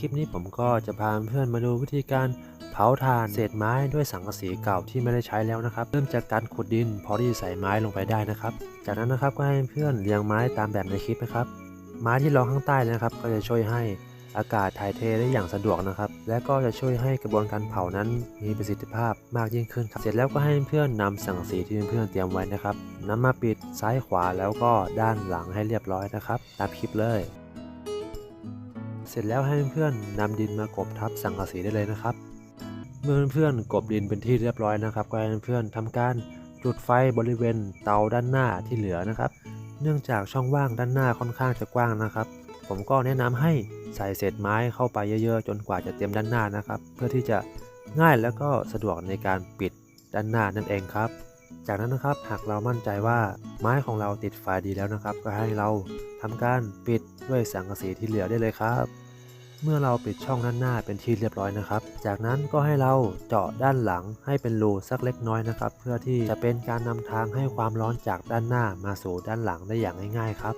คลิปนี้ผมก็จะพาเพื่อนมาดูวิธีการเผาถ่านเศษไม้ด้วยสังกะสีเก่าที่ไม่ได้ใช้แล้วนะครับ เริ่มจากการขุดดินพอที่ใส่ไม้ลงไปได้นะครับ จากนั้นนะครับก็ให้เพื่อนเรียงไม้ตามแบบในคลิปนะครับ ไม้ที่รองข้างใต้นะครับ ก็จะช่วยให้อากาศถ่ายเทได้อย่างสะดวกนะครับ และก็จะช่วยให้กระบวนการเผานั้นมีประสิทธิภาพมากยิ่งขึ้นครับเสร็จแล้วก็ให้เพื่อนนำสังกะสีที่เพื่อนเตรียมไว้นะครับนำมาปิดซ้ายขวาแล้วก็ด้านหลังให้เรียบร้อยนะครับตามคลิปเลย เสร็จแล้วให้เพื่อนนำดินมากบทับสังกะสีได้เลยนะครับ เมื่อเพื่อนกบดินเป็นที่เรียบร้อยนะครับก็ให้เพื่อนทำการจุดไฟบริเวณเตาด้านหน้าที่เหลือนะครับ เนื่องจากช่องว่างด้านหน้าค่อนข้างจะกว้างนะครับ ผมก็แนะนำให้ใส่เศษไม้เข้าไปเยอะๆ จนกว่าจะเต็มด้านหน้านะครับ เพื่อที่จะง่ายแล้วก็สะดวกในการปิดด้านหน้านั่นเองครับ จากนั้นนะครับหากเรามั่นใจว่าไม้ของเราติดไฟดีแล้วนะครับ ก็ให้เราทำการปิดด้วยสังกะสีที่เหลือได้เลยครับ เมื่อเราปิดช่องด้านหน้าเป็นที่เรียบร้อยนะครับ จากนั้นก็ให้เราเจาะด้านหลังให้เป็นรูสักเล็กน้อยนะครับ เพื่อที่จะเป็นการนำทางให้ความร้อนจากด้านหน้ามาสู่ด้านหลังได้อย่างง่าย ๆ ครับ